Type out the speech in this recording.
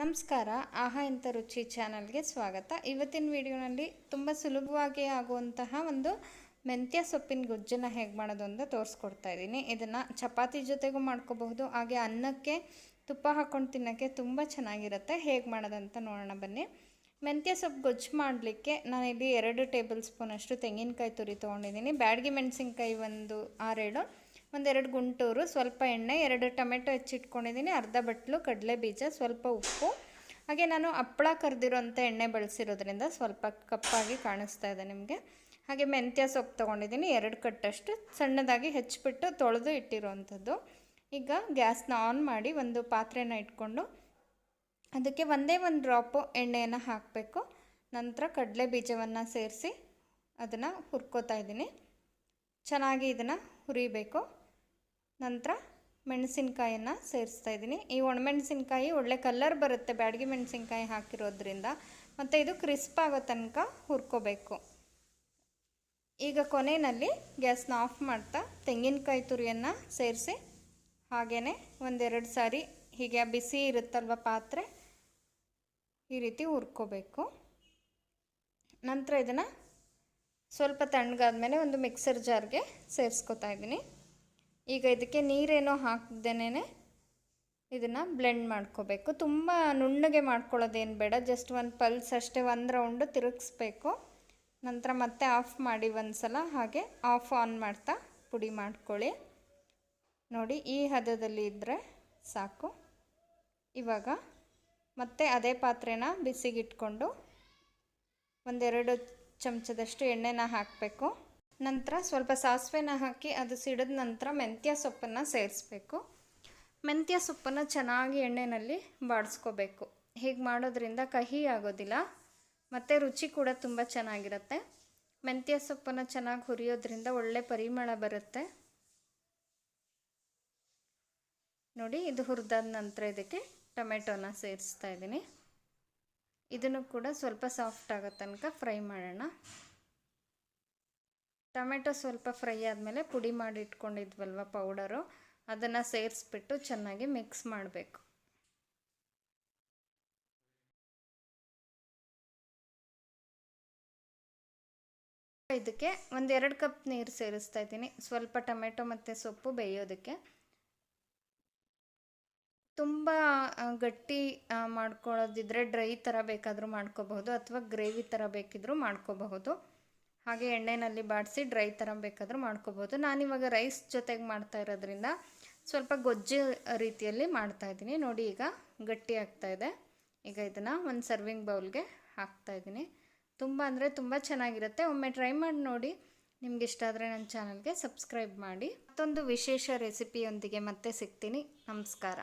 ನಮಸ್ಕಾರ, ಆಹಾ ಇಂಥ ರುಚಿ ಚಾನಲ್ಗೆ ಸ್ವಾಗತ. ಇವತ್ತಿನ ವಿಡಿಯೋನಲ್ಲಿ ತುಂಬ ಸುಲಭವಾಗಿ ಆಗುವಂತಹ ಒಂದು ಮೆಂತ್ಯ ಸೊಪ್ಪಿನ ಗೊಜ್ಜನ್ನು ಹೇಗೆ ಮಾಡೋದು ಅಂತ ತೋರಿಸ್ಕೊಡ್ತಾ ಇದ್ದೀನಿ. ಇದನ್ನು ಚಪಾತಿ ಜೊತೆಗೂ ಮಾಡ್ಕೋಬಹುದು, ಹಾಗೆ ಅನ್ನಕ್ಕೆ ತುಪ್ಪ ಹಾಕ್ಕೊಂಡು ತಿನ್ನೋಕ್ಕೆ ತುಂಬ ಚೆನ್ನಾಗಿರುತ್ತೆ. ಹೇಗೆ ಮಾಡೋದಂತ ನೋಡೋಣ ಬನ್ನಿ. ಮೆಂತ್ಯ ಸೊಪ್ಪು ಗೊಜ್ಜು ಮಾಡಲಿಕ್ಕೆ ನಾನಿಲ್ಲಿ ಎರಡು ಟೇಬಲ್ ಸ್ಪೂನಷ್ಟು ತೆಂಗಿನಕಾಯಿ ತುರಿ ತೊಗೊಂಡಿದ್ದೀನಿ. ಬ್ಯಾಡಗಿ ಮೆಣಸಿನ್ಕಾಯಿ ಒಂದು ಆರೇಳು ಒಂದೆರಡು ಗುಂಟೂರು, ಸ್ವಲ್ಪ ಎಣ್ಣೆ, ಎರಡು ಟೊಮೆಟೊ ಹೆಚ್ಚಿಟ್ಕೊಂಡಿದ್ದೀನಿ, ಅರ್ಧ ಬಟ್ಲು, ಕಡಲೆ ಬೀಜ, ಸ್ವಲ್ಪ ಉಪ್ಪು. ಹಾಗೆ ನಾನು ಹಪ್ಪಳ ಕರೆದಿರೋಂಥ ಎಣ್ಣೆ ಬಳಸಿರೋದ್ರಿಂದ ಸ್ವಲ್ಪ ಕಪ್ಪಾಗಿ ಕಾಣಿಸ್ತಾ ಇದೆ ನಿಮಗೆ. ಹಾಗೆ ಮೆಂತ್ಯ ಸೊಪ್ಪು ತೊಗೊಂಡಿದ್ದೀನಿ, ಎರಡು ಕಟ್ಟಷ್ಟು. ಸಣ್ಣದಾಗಿ ಹೆಚ್ಚಿಬಿಟ್ಟು ತೊಳೆದು ಇಟ್ಟಿರೋವಂಥದ್ದು ಈಗ ಗ್ಯಾಸ್ನ ಆನ್ ಮಾಡಿ ಒಂದು ಪಾತ್ರೆನ ಇಟ್ಕೊಂಡು ಅದಕ್ಕೆ ಒಂದೇ ಒಂದು ಡ್ರಾಪು ಎಣ್ಣೆಯನ್ನು ಹಾಕಬೇಕು. ನಂತರ ಕಡಲೆ ಬೀಜವನ್ನು ಸೇರಿಸಿ ಅದನ್ನು ಹುರ್ಕೋತಾ ಇದ್ದೀನಿ. ಚೆನ್ನಾಗಿ ಇದನ್ನು ಹುರಿಬೇಕು. ನಂತರ ಮೆಣಸಿನ್ಕಾಯನ್ನು ಸೇರಿಸ್ತಾ ಇದ್ದೀನಿ. ಈ ಒಣಮೆಣಸಿನ್ಕಾಯಿ ಒಳ್ಳೆ ಕಲರ್ ಬರುತ್ತೆ, ಬ್ಯಾಡಗಿ ಮೆಣಸಿನ್ಕಾಯಿ ಹಾಕಿರೋದ್ರಿಂದ. ಮತ್ತು ಇದು ಕ್ರಿಸ್ಪ್ ಆಗೋ ತನಕ ಹುರ್ಕೋಬೇಕು. ಈಗ ಕೊನೆಯಲ್ಲಿ ಗ್ಯಾಸ್ನ ಆಫ್ ಮಾಡ್ತಾ ತೆಂಗಿನಕಾಯಿ ತುರಿಯನ್ನು ಸೇರಿಸಿ ಹಾಗೆಯೇ ಒಂದೆರಡು ಸಾರಿ ಹೀಗೆ ಬಿಸಿ ಇರುತ್ತಲ್ವ ಪಾತ್ರೆ, ಈ ರೀತಿ ಹುರ್ಕೋಬೇಕು. ನಂತರ ಇದನ್ನು ಸ್ವಲ್ಪ ತಣ್ಣಗಾದ ಮೇಲೆ ಒಂದು ಮಿಕ್ಸರ್ ಜಾರ್ಗೆ ಸೇರಿಸ್ಕೊತಾ ಇದ್ದೀನಿ. ಈಗ ಇದಕ್ಕೆ ನೀರೇನೋ ಹಾಕ್ದೇನೆ ಇದನ್ನು ಬ್ಲೆಂಡ್ ಮಾಡ್ಕೋಬೇಕು. ತುಂಬ ನುಣ್ಣಗೆ ಮಾಡ್ಕೊಳ್ಳೋದೇನು ಬೇಡ ಜಸ್ಟ್ ಒಂದು ಪಲ್ಸ್ ಅಷ್ಟೇ, ಒಂದು ರೌಂಡು ತಿರುಗಿಸ್ಬೇಕು. ನಂತರ ಮತ್ತೆ ಆಫ್ ಮಾಡಿ ಒಂದು ಸಲ ಹಾಗೆ ಆಫ್ ಆನ್ ಮಾಡ್ತಾ ಪುಡಿ ಮಾಡ್ಕೊಳ್ಳಿ. ನೋಡಿ, ಈ ಹದದಲ್ಲಿ ಇದ್ದರೆ ಸಾಕು. ಇವಾಗ ಮತ್ತೆ ಅದೇ ಪಾತ್ರೆನ ಬಿಸಿಗಿಟ್ಕೊಂಡು ಒಂದೆರಡು ಚಮಚದಷ್ಟು ಎಣ್ಣೆನ ಹಾಕಬೇಕು. ನಂತರ ಸ್ವಲ್ಪ ಸಾಸಿವೆನ ಹಾಕಿ ಅದು ಸಿಡಿದ ನಂತರ ಮೆಂತ್ಯ ಸೊಪ್ಪನ್ನು ಸೇರಿಸ್ಬೇಕು. ಮೆಂತ್ಯ ಸೊಪ್ಪನ್ನು ಚೆನ್ನಾಗಿ ಎಣ್ಣೆಯಲ್ಲಿ ಬಾಡಿಸ್ಕೋಬೇಕು. ಹೀಗೆ ಮಾಡೋದ್ರಿಂದ ಕಹಿ ಆಗೋದಿಲ್ಲ, ಮತ್ತು ರುಚಿ ಕೂಡ ತುಂಬ ಚೆನ್ನಾಗಿರುತ್ತೆ. ಮೆಂತ್ಯ ಸೊಪ್ಪನ್ನು ಚೆನ್ನಾಗಿ ಹುರಿಯೋದ್ರಿಂದ ಒಳ್ಳೆ ಪರಿಮಳ ಬರುತ್ತೆ. ನೋಡಿ, ಇದು ಹುರಿದಾದ ನಂತರ ಇದಕ್ಕೆ ಟೊಮೆಟೊನ ಸೇರಿಸ್ತಾ ಇದ್ದೀನಿ. ಇದನ್ನು ಕೂಡ ಸ್ವಲ್ಪ ಸಾಫ್ಟ್ ಆಗೋ ತನಕ ಫ್ರೈ ಮಾಡೋಣ. ಟೊಮೆಟೊ ಸ್ವಲ್ಪ ಫ್ರೈ ಆದಮೇಲೆ ಪುಡಿ ಮಾಡಿ ಇಟ್ಕೊಂಡಿದ್ವಲ್ವ ಪೌಡರು, ಅದನ್ನು ಸೇರಿಸ್ಬಿಟ್ಟು ಚೆನ್ನಾಗಿ ಮಿಕ್ಸ್ ಮಾಡಬೇಕು. ಇದಕ್ಕೆ ಒಂದೆರಡು ಕಪ್ ನೀರು ಸೇರಿಸ್ತಾ ಇದ್ದೀನಿ. ಸ್ವಲ್ಪ ಟೊಮೆಟೊ ಮತ್ತು ಸೊಪ್ಪು ಬೇಯೋದಕ್ಕೆ. ತುಂಬ ಗಟ್ಟಿ ಮಾಡ್ಕೊಳ್ಳೋದಿದ್ರೆ ಡ್ರೈ ಥರ ಬೇಕಾದರೂ ಮಾಡ್ಕೋಬಹುದು ಅಥವಾ ಗ್ರೇವಿ ಥರ ಬೇಕಿದ್ದರೂ ಮಾಡ್ಕೋಬಹುದು. ಹಾಗೆ ಎಣ್ಣೆಯಲ್ಲಿ ಬಾಡಿಸಿ ಡ್ರೈ ಥರ ಬೇಕಾದರೂ ಮಾಡ್ಕೋಬೋದು. ನಾನಿವಾಗ ರೈಸ್ ಜೊತೆಗೆ ಮಾಡ್ತಾ ಇರೋದ್ರಿಂದ ಸ್ವಲ್ಪ ಗೊಜ್ಜು ರೀತಿಯಲ್ಲಿ ಮಾಡ್ತಾ ಇದ್ದೀನಿ. ನೋಡಿ ಈಗ ಗಟ್ಟಿ ಇದೆ. ಈಗ ಇದನ್ನು ಒಂದು ಸರ್ವಿಂಗ್ ಬೌಲ್ಗೆ ಹಾಕ್ತಾಯಿದ್ದೀನಿ ತುಂಬ ಅಂದರೆ ತುಂಬ ಚೆನ್ನಾಗಿರುತ್ತೆ. ಒಮ್ಮೆ ಟ್ರೈ ಮಾಡಿ ನೋಡಿ. ನಿಮ್ಗೆ ಇಷ್ಟ ಆದರೆ ನನ್ನ ಚಾನಲ್ಗೆ ಸಬ್ಸ್ಕ್ರೈಬ್ ಮಾಡಿ. ಮತ್ತೊಂದು ವಿಶೇಷ ರೆಸಿಪಿಯೊಂದಿಗೆ ಮತ್ತೆ ಸಿಗ್ತೀನಿ. ನಮಸ್ಕಾರ.